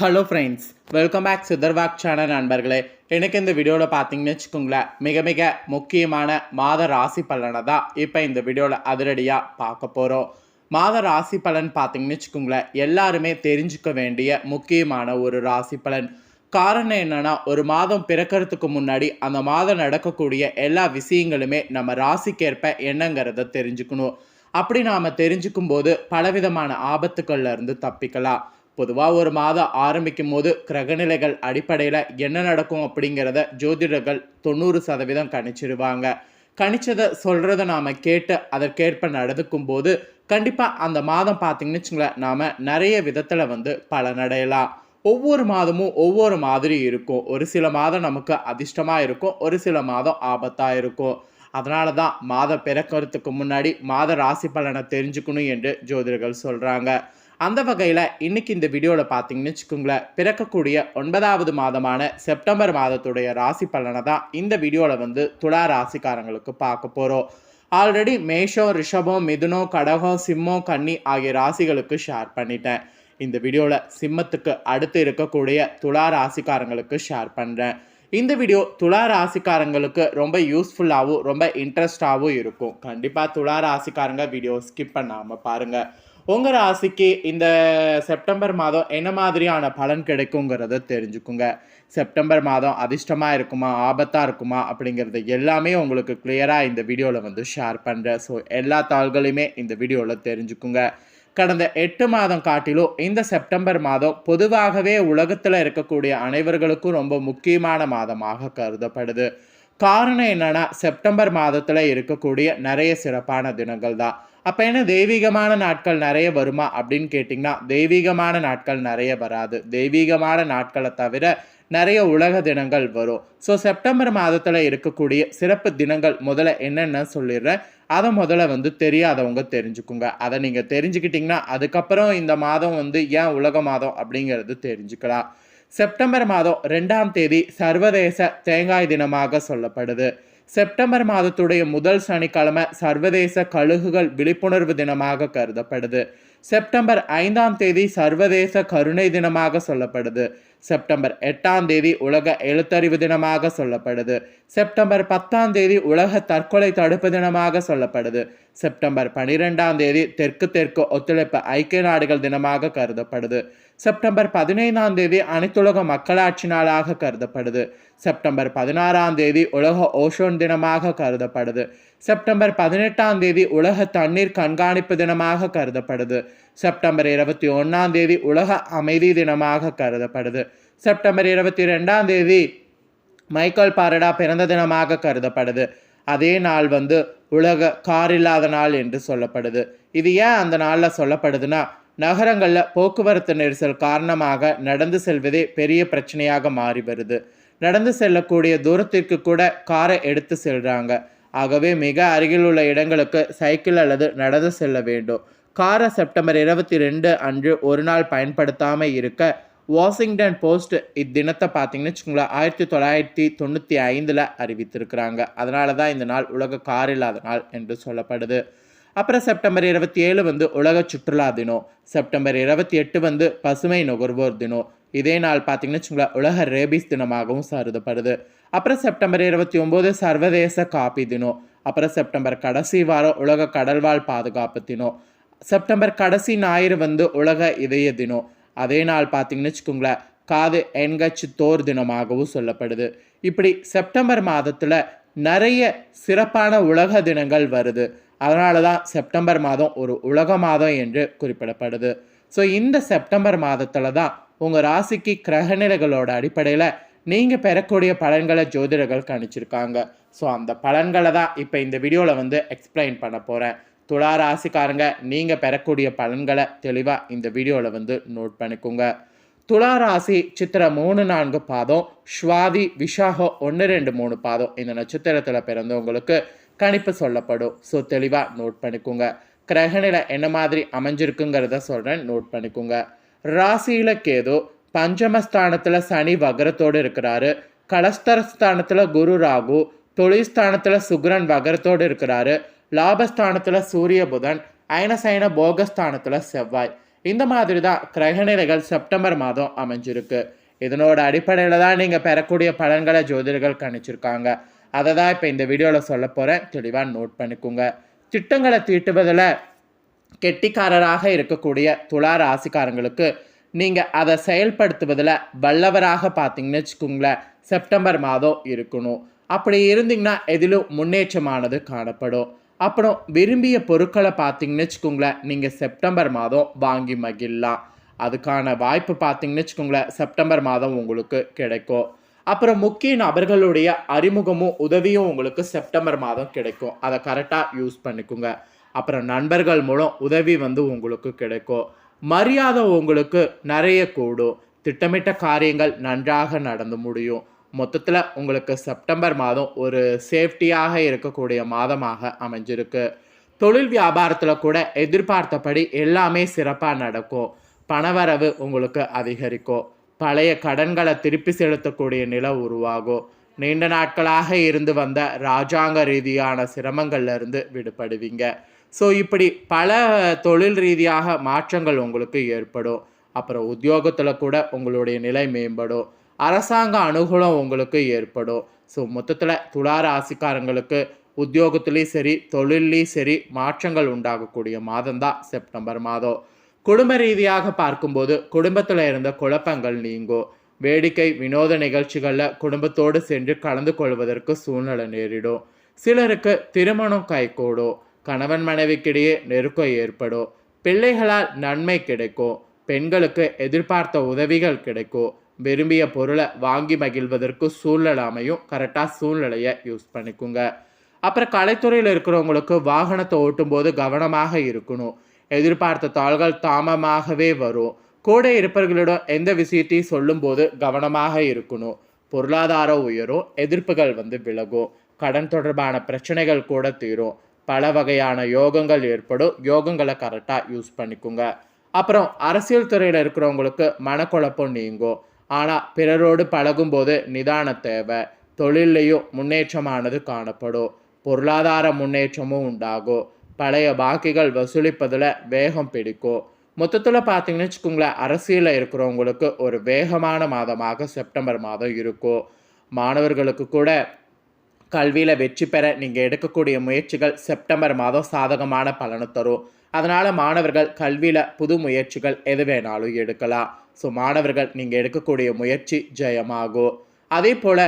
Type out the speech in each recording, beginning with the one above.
Hello friends welcome back சிதர்வாக் channel நண்பர்களே. எனக்கு இந்த வீடியோவில் பார்த்தீங்கன்னு வச்சுக்கோங்களேன் மிக மிக முக்கியமான மாத ராசி பலனை தான் இப்போ இந்த வீடியோவில் அதிரடியாக பார்க்க போகிறோம் மாத ராசி பலன் பார்த்தீங்கன்னு வச்சுக்கோங்களேன் எல்லாருமே தெரிஞ்சுக்க வேண்டிய முக்கியமான ஒரு ராசி பலன். காரணம் என்னென்னா ஒரு மாதம் பிறக்கிறதுக்கு முன்னாடி அந்த மாதம் நடக்கக்கூடிய எல்லா விஷயங்களுமே நம்ம ராசிக்கேற்ப என்னங்கிறத தெரிஞ்சுக்கணும். அப்படி நாம் தெரிஞ்சுக்கும் போது பலவிதமான ஆபத்துக்கள்லேருந்து தப்பிக்கலாம். பொதுவாக ஒரு மாதம் ஆரம்பிக்கும் போது கிரகநிலைகள் அடிப்படையில் என்ன நடக்கும் அப்படிங்கிறத ஜோதிடர்கள் தொண்ணூறு சதவீதம் கணிச்சிருவாங்க. கணிச்சதை சொல்கிறத நாம் கேட்டு அதற்கேற்ப நடந்துக்கும் போது கண்டிப்பாக அந்த மாதம் பார்த்தீங்கன்னு வச்சுங்களேன் நாம் நிறைய விதத்தில் வந்து பலனடையலாம் ஒவ்வொரு மாதமும் ஒவ்வொரு மாதிரி இருக்கும். ஒரு சில மாதம் நமக்கு அதிர்ஷ்டமாக இருக்கும் ஒரு சில மாதம் ஆபத்தாக இருக்கும். அதனால தான் மாதம் பிறக்கிறதுக்கு முன்னாடி மாத ராசி பலனை தெரிஞ்சுக்கணும் என்று ஜோதிடர்கள் சொல்கிறாங்க அந்த வகையில் இன்றைக்கி இந்த வீடியோவில் பார்த்தீங்கன்னு வச்சுக்கோங்களேன் பிறக்கக்கூடிய ஒன்பதாவது மாதமான செப்டம்பர் மாதத்துடைய ராசி பலனை தான் இந்த வீடியோவில் வந்து துலா ராசிக்காரங்களுக்கு பார்க்க போகிறோம் ஆல்ரெடி மேஷம் ரிஷபம் மிதுனோ கடகம் சிம்மம் கன்னி ஆகிய ராசிகளுக்கு ஷேர் பண்ணிட்டேன். இந்த வீடியோவில் சிம்மத்துக்கு அடுத்து இருக்கக்கூடிய துலா ராசிக்காரங்களுக்கு ஷேர் பண்ணுறேன் இந்த வீடியோ துலா ராசிக்காரங்களுக்கு ரொம்ப யூஸ்ஃபுல்லாகவும் ரொம்ப இன்ட்ரெஸ்டாகவும் இருக்கும். கண்டிப்பாக துலா ராசிக்காரங்க வீடியோ ஸ்கிப் பண்ணாமல் பாருங்கள் உங்கள் ராசிக்கு இந்த செப்டம்பர் மாதம் என்ன மாதிரியான பலன் கிடைக்குங்கிறத தெரிஞ்சுக்குங்க. செப்டம்பர் மாதம் அதிர்ஷ்டமாக இருக்குமா ஆபத்தாக இருக்குமா அப்படிங்கிறது எல்லாமே உங்களுக்கு கிளியராக இந்த வீடியோவில் வந்து ஷேர் பண்ணுறேன் ஸோ எல்லா தாள்களையுமே இந்த வீடியோவில் தெரிஞ்சுக்குங்க. கடந்த எட்டு மாதம் காட்டிலும் இந்த செப்டம்பர் மாதம் பொதுவாகவே உலகத்தில் இருக்கக்கூடிய அனைவர்களுக்கும் ரொம்ப முக்கியமான மாதமாக கருதப்படுது. காரணம் என்னன்னா செப்டம்பர் மாதத்தில் இருக்கக்கூடிய நிறைய சிறப்பான தினங்கள் தான் அப்போ என்ன தெய்வீகமான நாட்கள் நிறைய வருமா அப்படின்னு கேட்டிங்கன்னா தெய்வீகமான நாட்கள் நிறைய வராது. தெய்வீகமான நாட்களை தவிர நிறைய உலக தினங்கள் வரும். ஸோ செப்டம்பர் மாதத்தில் இருக்கக்கூடிய சிறப்பு தினங்கள் முதல்ல என்னென்ன சொல்லிடுறேன்? அதை முதல்ல வந்து தெரியாதவங்க தெரிஞ்சுக்குங்க. அதை நீங்கள் தெரிஞ்சுக்கிட்டிங்கன்னா அதுக்கப்புறம் இந்த மாதம் வந்து ஏன் உலக மாதம் அப்படிங்கிறது தெரிஞ்சுக்கலாம். செப்டம்பர் மாதம் ரெண்டாம் தேதி சர்வதேச தேங்காய் தினமாக சொல்லப்படுது. செப்டம்பர் மாதத்துடைய முதல் சனிக்கிழமை சர்வதேச கழுகுகள் விழிப்புணர்வு தினமாக கருதப்படுது. செப்டம்பர் ஐந்தாம் தேதி சர்வதேச கருணை தினமாக சொல்லப்படுது. செப்டம்பர் எட்டாம் தேதி உலக எழுத்தறிவு தினமாக சொல்லப்படுது. செப்டம்பர் பத்தாம் தேதி உலக தற்கொலை தடுப்பு தினமாக சொல்லப்படுது. செப்டம்பர் பனிரெண்டாம் தேதி தெற்கு தெற்கு ஒத்துழைப்பு ஐக்கிய நாடுகள் தினமாக கருதப்படுது. செப்டம்பர் பதினைந்தாம் தேதி அனைத்துலக மக்களாட்சி நாளாக கருதப்படுது. செப்டம்பர் பதினாறாம் தேதி உலக ஓஷோன் தினமாக கருதப்படுது. செப்டம்பர் பதினெட்டாம் தேதி உலக தண்ணீர் கண்காணிப்பு தினமாக கருதப்படுது. செப்டம்பர் இருபத்தி ஒன்றாம் தேதி உலக அமைதி தினமாக கருதப்படுது. செப்டம்பர் இருபத்தி ரெண்டாம் தேதி மைக்கேல் பாரடா பிறந்த தினமாக கருதப்படுது. அதே நாள் வந்து உலக கார் இல்லாத நாள் என்று சொல்லப்படுது. இது ஏன் அந்த நாளில் சொல்லப்படுதுன்னா நகரங்களில் போக்குவரத்து நெரிசல் காரணமாக நடந்து செல்வதே பெரிய பிரச்சனையாக மாறி வருது. நடந்து செல்லக்கூடிய தூரத்திற்கு கூட காரை எடுத்து செல்றாங்க. ஆகவே மிக அருகில் உள்ள இடங்களுக்கு சைக்கிள் அல்லது நடந்து செல்ல வேண்டும். காரை செப்டம்பர் இருபத்தி ரெண்டு அன்று ஒரு நாள் பயன்படுத்தாமல் இருக்க வாஷிங்டன் போஸ்ட் இத்தினத்தை பார்த்தீங்கன்னு வச்சுக்கோங்களேன் ஆயிரத்தி தொள்ளாயிரத்தி தொண்ணூற்றி ஐந்தில் அறிவித்திருக்கிறாங்க. அதனால தான் இந்த நாள் உலக கார் இல்லாத நாள் என்று சொல்லப்படுது. அப்புறம் செப்டம்பர் இருபத்தி ஏழு வந்து உலக சுற்றுலா தினம். செப்டம்பர் இருபத்தி எட்டு வந்து பசுமை நுகர்வோர் தினம். இதே நாள் பார்த்தீங்கன்னு வச்சுங்களேன் உலக ரேபிஸ் தினமாகவும் கருதப்படுது அப்புறம் செப்டம்பர் இருபத்தி ஒம்போது சர்வதேச காப்பி தினம். அப்புறம் செப்டம்பர் கடைசி வாரம் உலக கடல்வாழ் பாதுகாப்பு தினம். செப்டம்பர் கடைசி ஞாயிறு வந்து உலக இதய தினம். அதே நாள் பார்த்தீங்கன்னு வச்சுக்கோங்களேன் காது என்கச் தோர் தினமாகவும் சொல்லப்படுது. இப்படி செப்டம்பர் மாதத்தில் நிறைய சிறப்பான உலக தினங்கள் வருது. அதனால தான் செப்டம்பர் மாதம் ஒரு உலக மாதம் என்று குறிப்பிடப்படுது. ஸோ இந்த செப்டம்பர் மாதத்தில் தான் உங்கள் ராசிக்கு கிரகநிலைகளோட அடிப்படையில் நீங்கள் பெறக்கூடிய பலன்களை ஜோதிடர்கள் கணிச்சிருக்காங்க. ஸோ அந்த பலன்களை தான் இப்போ இந்த வீடியோவில் வந்து எக்ஸ்பிளைன் பண்ண போகிறேன் துளா ராசிக்காரங்க நீங்கள் பெறக்கூடிய பலன்களை தெளிவாக இந்த வீடியோவில் வந்து நோட் பண்ணிக்கோங்க. துளா ராசி சித்திர மூணு நான்கு பாதம் ஸ்வாதி விஷாகம் ஒன்று ரெண்டு மூணு பாதம் இந்த நட்சத்திரத்தில் பிறந்தவங்களுக்கு கணிப்பு சொல்லப்படும். ஸோ தெளிவாக நோட் பண்ணிக்கோங்க. கிரகநிலை என்ன மாதிரி அமைஞ்சிருக்குங்கிறத சொல்கிறேன் நோட் பண்ணிக்கோங்க. ராசியில் கேது பஞ்சமஸ்தானத்தில் சனி வகரத்தோடு இருக்கிறாரு. கலஸ்தரஸ்தானத்தில் குரு ராகு தொழில்ஸ்தானத்தில் சுக்ரன் வகரத்தோடு இருக்கிறாரு. லாபஸ்தானத்தில் சூரிய புதன் அயனசயன போகஸ்தானத்தில் செவ்வாய். இந்த மாதிரி தான் கிரகநிலைகள் செப்டம்பர் மாதம் அமைஞ்சிருக்கு. இதனோட அடிப்படையில் தான் நீங்கள் பெறக்கூடிய பலன்களை ஜோதிடர்கள் கணிச்சிருக்காங்க. அதை தான் இப்போ இந்த வீடியோவில் சொல்ல போகிறேன் தெளிவாக நோட் பண்ணிக்கோங்க. திட்டங்களை தீட்டுவதில் கெட்டிக்காரராக இருக்கக்கூடிய துலா ராசிக்காரங்களுக்கு நீங்கள் அதை செயல்படுத்துவதில் வல்லவராக பார்த்தீங்கன்னு வச்சுக்கோங்களேன் செப்டம்பர் மாதம் இருக்கணும். அப்படி இருந்தீங்கன்னா எதிலும் முன்னேற்றமானது காணப்படும். அப்புறம் விரும்பிய பொருட்களை பார்த்தீங்கன்னு வச்சுக்கோங்களேன் நீங்கள் செப்டம்பர் மாதம் வாங்கி மகிழலாம். அதுக்கான வாய்ப்பு பார்த்தீங்கன்னு வச்சுக்கோங்களேன் செப்டம்பர் மாதம் உங்களுக்கு கிடைக்கும். அப்புறம் முக்கிய நபர்களுடைய அறிமுகமும் உதவியும் உங்களுக்கு செப்டம்பர் மாதம் கிடைக்கும். அதை கரெக்டாக யூஸ் பண்ணிக்கோங்க. அப்புறம் நண்பர்கள் மூலம் உதவி வந்து உங்களுக்கு கிடைக்கும். மரியாதை உங்களுக்கு நிறைய கூடும். திட்டமிட்ட காரியங்கள் நன்றாக நடந்து முடியும். மொத்தத்தில் உங்களுக்கு செப்டம்பர் மாதம் ஒரு சேஃப்டியாக இருக்கக்கூடிய மாதமாக அமைஞ்சிருக்கு. தொழில் வியாபாரத்தில் கூட எதிர்பார்த்தபடி எல்லாமே சிறப்பாக நடக்கும். பணவரவு உங்களுக்கு அதிகரிக்கும். பழைய கடன்களை திருப்பி செலுத்தக்கூடிய நிலை உருவாகும். நீண்ட நாட்களாக இருந்து வந்த ராஜாங்க ரீதியான சிரமங்கள்லேருந்து விடுபடுவீங்க. ஸோ இப்படி பல தொழில் ரீதியாக மாற்றங்கள் உங்களுக்கு ஏற்படும். அப்புறம் உத்தியோகத்தில் கூட உங்களுடைய நிலை மேம்படும். அரசாங்க அனுகூலம் உங்களுக்கு ஏற்படும். ஸோ மொத்தத்தில் துலா ராசிக்காரங்களுக்கு உத்தியோகத்துலேயும் சரி தொழில்லையும் சரி மாற்றங்கள் உண்டாகக்கூடிய மாதம் தான் செப்டம்பர் மாதம். குடும்ப ரீதியாக பார்க்கும்போது குடும்பத்தில் இருந்த குழப்பங்கள் நீங்கும். வேடிக்கை வினோத நிகழ்ச்சிகளில் குடும்பத்தோடு சென்று கலந்து கொள்வதற்கு சூழ்நிலை நேரிடும். சிலருக்கு திருமணம் கைகூடும். கணவன் மனைவிக்கிடையே நெருக்கம் ஏற்படும். பிள்ளைகளால் நன்மை கிடைக்கும். பெண்களுக்கு எதிர்பார்த்த உதவிகள் கிடைக்கும். விரும்பிய பொருளை வாங்கி மகிழ்வதற்கு சூழ்நிலை அமையும். கரெக்டாக சூழ்நிலையை யூஸ் பண்ணிக்கோங்க. அப்புறம் கலைத்துறையில் இருக்கிறவங்களுக்கு வாகனத்தை ஓட்டும்போது கவனமாக இருக்கணும். எதிர்பார்த்த தாள்கள் தாமமாகவே வரும். கூட இருப்பவர்களிடம் எந்த விஷயத்தையும் சொல்லும்போது கவனமாக இருக்கணும். பொருளாதார உயரும். எதிர்ப்புகள் வந்து விலகும். கடன் தொடர்பான பிரச்சனைகள் கூட தீரும். பல வகையான யோகங்கள் ஏற்படும். யோகங்களை கரெக்டாக யூஸ் பண்ணிக்கோங்க. அப்புறம் அரசியல் துறையில் இருக்கிறவங்களுக்கு மனக்குழப்பம் நீங்கும். ஆனால் பிறரோடு பழகும்போது நிதான தேவை. தொழிலையும் முன்னேற்றமானது காணப்படும். பொருளாதார முன்னேற்றமும் உண்டாகும். பழைய பாக்கிகள் வசூலிப்பதில் வேகம் பிடிக்கும். மொத்தத்தில் பார்த்தீங்கன்னு வச்சுக்கோங்களேன் அரசியலில் இருக்கிறவங்களுக்கு ஒரு வேகமான மாதமாக செப்டம்பர் மாதம் இருக்கும். மாணவர்களுக்கு கூட கல்வியில் வெற்றி பெற நீங்கள் எடுக்கக்கூடிய முயற்சிகள் செப்டம்பர் மாதம் சாதகமான பலனை தரும். அதனால் மாணவர்கள் கல்வியில் புது முயற்சிகள் எது வேணாலும் எடுக்கலாம். ஸோ மாணவர்கள் நீங்கள் எடுக்கக்கூடிய முயற்சி ஜெயமாகும். அதே போல்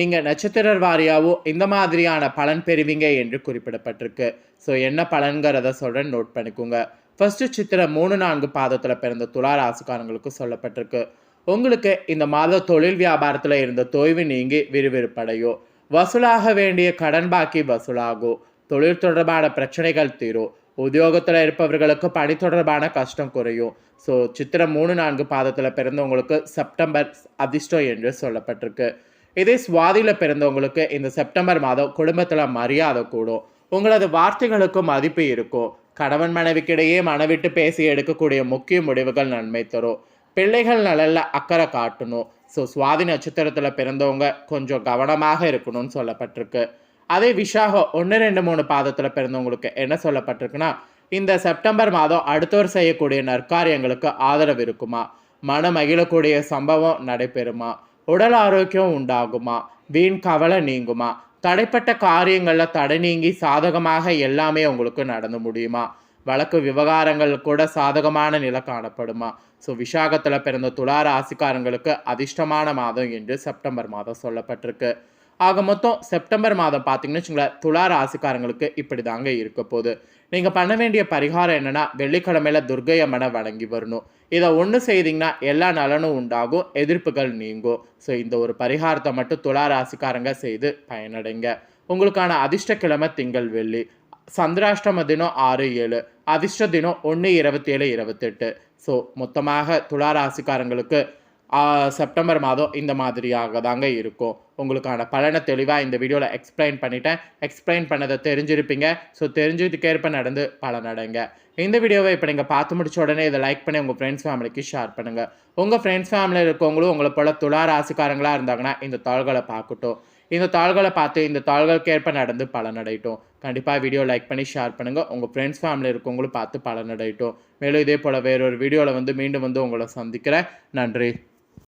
நீங்கள் நட்சத்திர வாரியாவோ இந்த மாதிரியான பலன் பெறுவீங்க என்று குறிப்பிடப்பட்டிருக்கு. ஸோ என்ன பலன்கிறத சொல்கிறேன் நோட் பண்ணிக்கோங்க. ஃபர்ஸ்ட் சித்திரம் மூணு நான்கு பாதத்தில் பிறந்த துலா ராசிக்காரங்களுக்கு சொல்லப்பட்டிருக்கு. உங்களுக்கு இந்த மாத தொழில் வியாபாரத்தில் இருந்த தொய்வு நீங்கி விறுவிறுப்படையும். வசூலாக வேண்டிய கடன் பாக்கி வசூலாகும் தொழில் தொடர்பான பிரச்சனைகள் தீரும். உத்தியோகத்தில் இருப்பவர்களுக்கு பணி தொடர்பான கஷ்டம் குறையும். ஸோ சித்திரம் மூணு நான்கு பாதத்தில் பிறந்தவங்களுக்கு செப்டம்பர் அதிர்ஷ்டம் என்று சொல்லப்பட்டிருக்கு. இதே சுவாதியில் பிறந்தவங்களுக்கு இந்த செப்டம்பர் மாதம் குடும்பத்தில் மரியாதை கூடும். உங்களது வார்த்தைகளுக்கு மதிப்பு இருக்கும். கணவன் மனைவிக்கிடையே மனவிட்டு பேசி எடுக்கக்கூடிய முக்கிய முடிவுகள் நன்மை தரும். பிள்ளைகள் நலனில் அக்கறை காட்டணும். ஸோ சுவாதி நட்சத்திரத்தில் பிறந்தவங்க கொஞ்சம் கவனமாக இருக்கணும்னு சொல்லப்பட்டிருக்கு. அதே விஷாகம் ஒன்று ரெண்டு மூணு பாதத்தில் பிறந்தவங்களுக்கு என்ன சொல்லப்பட்டிருக்குன்னா இந்த செப்டம்பர் மாதம் அடுத்தவர் செய்யக்கூடிய நற்காரியங்களுக்கு ஆதரவு இருக்குமா? மன மகிழக்கூடிய சம்பவம் நடைபெறுமா? உடல் ஆரோக்கியம் உண்டாகுமா? வீண் கவலை நீங்குமா? தடைப்பட்ட காரியங்களில் தடை நீங்கி சாதகமாக எல்லாமே உங்களுக்கு நடந்து முடியுமா? வழக்கு விவகாரங்கள் கூட சாதகமான நிலை காணப்படுமா? ஸோ விஷாகத்தில் பிறந்த துலா ராசிக்காரங்களுக்கு அதிர்ஷ்டமான மாதம் என்று செப்டம்பர் மாதம் சொல்லப்பட்டிருக்கு. ஆக மொத்தம் செப்டம்பர் மாதம் பார்த்தீங்கன்னு வச்சுங்களேன் துலா ராசிக்காரங்களுக்கு இப்படி தாங்க இருக்க போகுது. நீங்கள் பண்ண வேண்டிய பரிகாரம் என்னென்னா வெள்ளிக்கிழமையில துர்கை அம்மனை வணங்கி வரணும். இதை ஒன்று செய்தீங்கன்னா எல்லா நலனும் உண்டாகும் எதிர்ப்புகள் நீங்கும். ஸோ இந்த ஒரு பரிகாரத்தை மட்டும் துலா ராசிக்காரங்க செய்து பயனடைங்க. உங்களுக்கான அதிர்ஷ்ட கிழமை திங்கள் வெள்ளி. சந்திராஷ்டம தினம் ஆறு ஏழு அதிர்ஷ்ட தினம் ஒன்று இருபத்தி ஏழு இருபத்தெட்டு. ஸோ மொத்தமாக துலா ராசிக்காரங்களுக்கு செப்டம்பர் மாதம் இந்த மாதிரியாக தாங்க இருக்கும். உங்களுக்கான பலனை தெளிவாக இந்த வீடியோவில் எக்ஸ்பிளைன் பண்ணிட்டேன். எக்ஸ்பிளைன் பண்ணதை தெரிஞ்சிருப்பீங்க. ஸோ தெரிஞ்சதுக்கேற்ப நடந்து பலனடைங்க இந்த வீடியோவை இப்போ நீங்கள் பார்த்து முடிச்ச உடனே இதை லைக் பண்ணி உங்கள் ஃப்ரெண்ட்ஸ் ஃபேமிலிக்கு ஷேர் பண்ணுங்கள் உங்கள் ஃப்ரெண்ட்ஸ் ஃபேமிலியில் இருக்கவங்களும் உங்களை போல துளா ராசிக்காரங்களாக இருந்தாங்கன்னா இந்த தாள்களை பார்க்கட்டும். இந்த தாள்களை பார்த்து இந்த தாள்களுக்கு ஏற்ப நடந்து பலனடையட்டும். கண்டிப்பாக வீடியோ லைக் பண்ணி ஷேர் பண்ணுங்கள் உங்கள் ஃப்ரெண்ட்ஸ் ஃபேமிலி இருக்கவங்களும் பார்த்து பலனடையட்டும். மேலும் இதே போல் வேறொரு வீடியோவில் வந்து மீண்டும் வந்து உங்களை சந்திக்கிறேன். நன்றி.